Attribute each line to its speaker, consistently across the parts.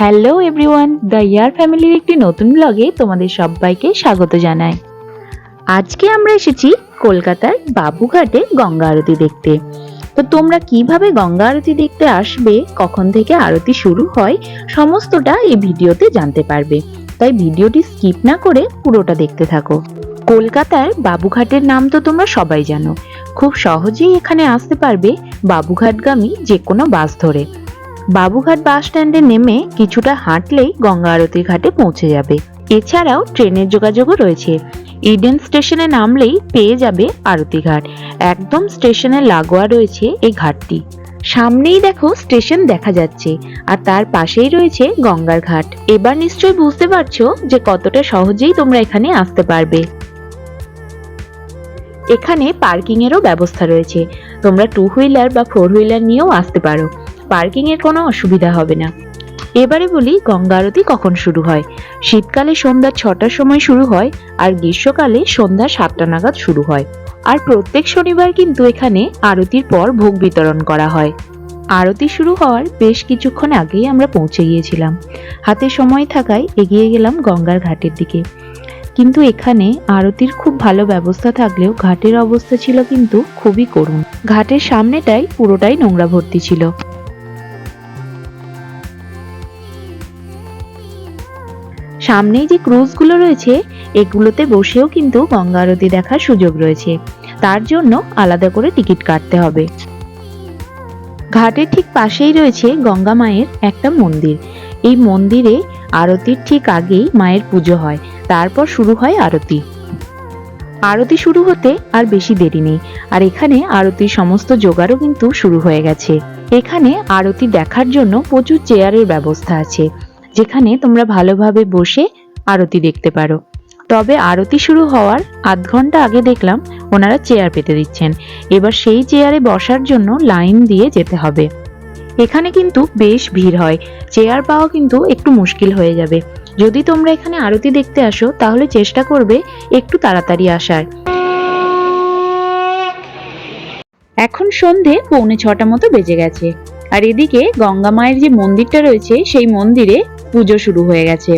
Speaker 1: Hello everyone the year ফ্যামিলির একটি নতুন ব্লগে তোমাদের সবাইকে স্বাগত জানাই। আজকে আমরা এসেছি কলকাতার বাবুঘাটে গঙ্গা আরতি দেখতে। তো তোমরা কীভাবে গঙ্গা আরতি দেখতে আসবে, কখন থেকে আরতি শুরু হয়, সমস্তটা এই ভিডিওতে জানতে পারবে। তাই ভিডিওটি স্কিপ না করে পুরোটা দেখতে থাকো। কলকাতার বাবুঘাটের নাম তো তোমরা সবাই জানো। খুব সহজেই এখানে আসতে পারবে বাবুঘাটগামী যে কোনো বাস ধরে। বাবুঘাট বাস স্ট্যান্ডে নেমে কিছুটা হাঁটলেই গঙ্গা আরতির ঘাটে পৌঁছে যাবে। এছাড়াও ট্রেনের যোগাযোগও রয়েছে। ইডেন স্টেশনে নামলেই পেয়ে যাবে আরতি ঘাট। একদম স্টেশনের লাগোয়া রয়েছে এই ঘাটটি। সামনেই দেখো স্টেশন দেখা যাচ্ছে আর তার পাশেই রয়েছে গঙ্গার ঘাট। এবার নিশ্চয়ই বুঝতে পারছ যে কতটা সহজেই তোমরা এখানে আসতে পারবে। এখানে পার্কিং এরও ব্যবস্থা রয়েছে। তোমরা টু হুইলার বা ফোর হুইলার নিয়েও আসতে পারো। পার্কিং এর কোনো অসুবিধা হবে না। এবারে বলি, গঙ্গা আরতি কখন শুরু হয়? শীতকালে সন্ধ্যা ছটার সময় শুরু হয় আর গ্রীষ্মকালে সন্ধ্যা সাতটা নাগাদ শুরু হয়। আর প্রত্যেক শনিবার কিন্তু এখানে আরতির পর ভোগ বিতরণ করা হয়। আরতি শুরু হওয়ার বেশ কিছুক্ষণ আগেই আমরা পৌঁছে গিয়েছিলাম। হাতে সময় থাকায় এগিয়ে গেলাম গঙ্গার ঘাটের দিকে। কিন্তু এখানে আরতির খুব ভালো ব্যবস্থা থাকলেও ঘাটের অবস্থা ছিল কিন্তু খুবই করুণ। ঘাটের সামনেটাই পুরোটাই নোংরা ভর্তি ছিল। সামনেই যে ক্রুজগুলো রয়েছে, এগুলোতে বসেও কিন্তু গঙ্গা আরতি দেখার সুযোগ রয়েছে। তার জন্য আলাদা করে টিকিট কাটতে হবে। ঘাটের ঠিক পাশেই রয়েছে গঙ্গা মায়ের একটা মন্দির। এই মন্দিরে আরতির ঠিক আগেই মায়ের পুজো হয়, তারপর শুরু হয় আরতি। আরতি শুরু হতে আর বেশি দেরি নেই, আর এখানে আরতির সমস্ত জোগাড়ও কিন্তু শুরু হয়ে গেছে। এখানে আরতি দেখার জন্য প্রচুর চেয়ারের ব্যবস্থা আছে। যেখানে তোমরা ভালোভাবে বসে আরতি দেখতে পারো। তবে আরতি শুরু হওয়ার আধ ঘণ্টা আগে দেখলাম ওনারা চেয়ার পেতে দিচ্ছেন। এবার সেই চেয়ারে বসার জন্য লাইন দিয়ে যেতে হবে। এখানে কিন্তু বেশ ভিড় হয়। চেয়ার পাওয়া কিন্তু একটু মুশকিল হয়ে যাবে। যদি তোমরা এখানে আরতি দেখতে আসো, তাহলে চেষ্টা করবে একটু তাড়াতাড়ি আসার। এখন সন্ধে পৌনে ছটা মতো বেজে গেছে। আর এদিকে গঙ্গা মায়ের যে মন্দিরটা রয়েছে, সেই মন্দিরে পুজো শুরু হয়ে গেছে।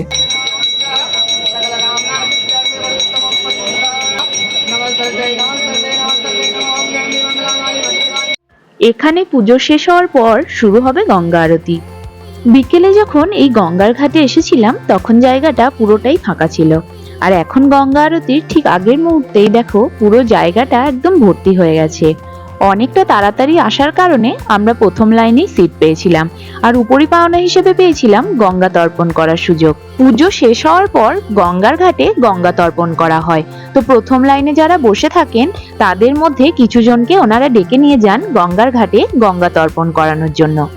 Speaker 1: এখানে পুজো শেষ হওয়ার পর শুরু হবে গঙ্গা আরতি। বিকেলে যখন এই গঙ্গার ঘাটে এসেছিলাম, তখন জায়গাটা পুরোটাই ফাঁকা ছিল। আর এখন গঙ্গা আরতির ঠিক আগের মুহূর্তেই দেখো পুরো জায়গাটা একদম ভর্তি হয়ে গেছে। অনেকটা তাড়াতাড়ি আসার কারণে আমরা প্রথম লাইনেই সিট পেয়েছিলাম। আর উপরি পাওনা হিসেবে পেয়েছিলাম গঙ্গা তর্পণ করার সুযোগ। পুজো শেষ হওয়ার পর গঙ্গার ঘাটে গঙ্গা তর্পণ করা হয়। তো প্রথম লাইনে যারা বসে থাকেন, তাদের মধ্যে কিছু জনকে ওনারা ডেকে নিয়ে যান গঙ্গার ঘাটে গঙ্গা তর্পণ করানোর জন্য।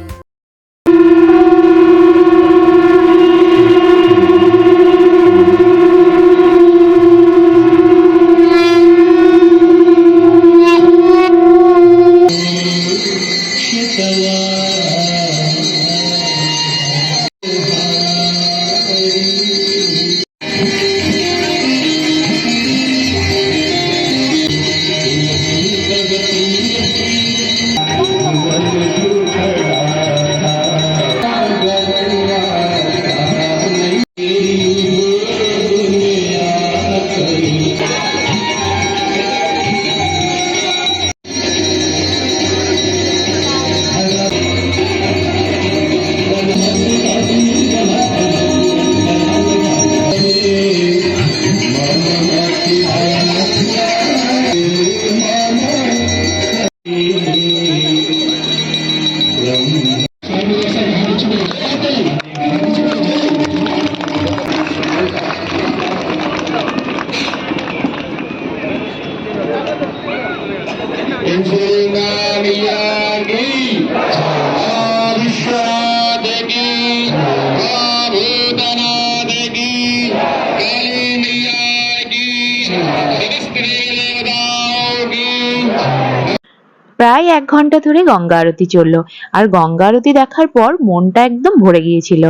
Speaker 1: প্রায় এক ঘণ্টা ধরে গঙ্গা আরতি চলল, আর গঙ্গা আরতি দেখার পর মনটা একদম ভরে গিয়েছিল।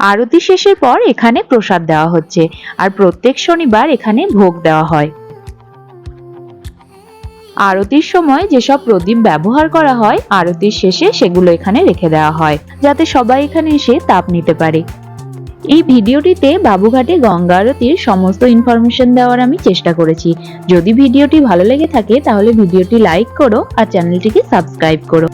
Speaker 1: আরতি শেষের পর এখানে প্রসাদ দেওয়া হচ্ছে, আর প্রত্যেক শনিবার এখানে ভোগ দেওয়া হয়। আরতির সময় যেসব প্রদীপ ব্যবহার করা হয়, আরতির শেষে সেগুলো এখানে রেখে দেওয়া হয়, যাতে সবাই এখানে এসে তাপ নিতে পারে। এই ভিডিওটিতে বাবুঘাটে গঙ্গা আরতির সমস্ত ইনফরমেশন দেওয়ার আমি চেষ্টা করেছি। যদি ভিডিওটি ভালো লেগে থাকে, তাহলে ভিডিওটি লাইক করো আর চ্যানেলটিকে সাবস্ক্রাইব করো।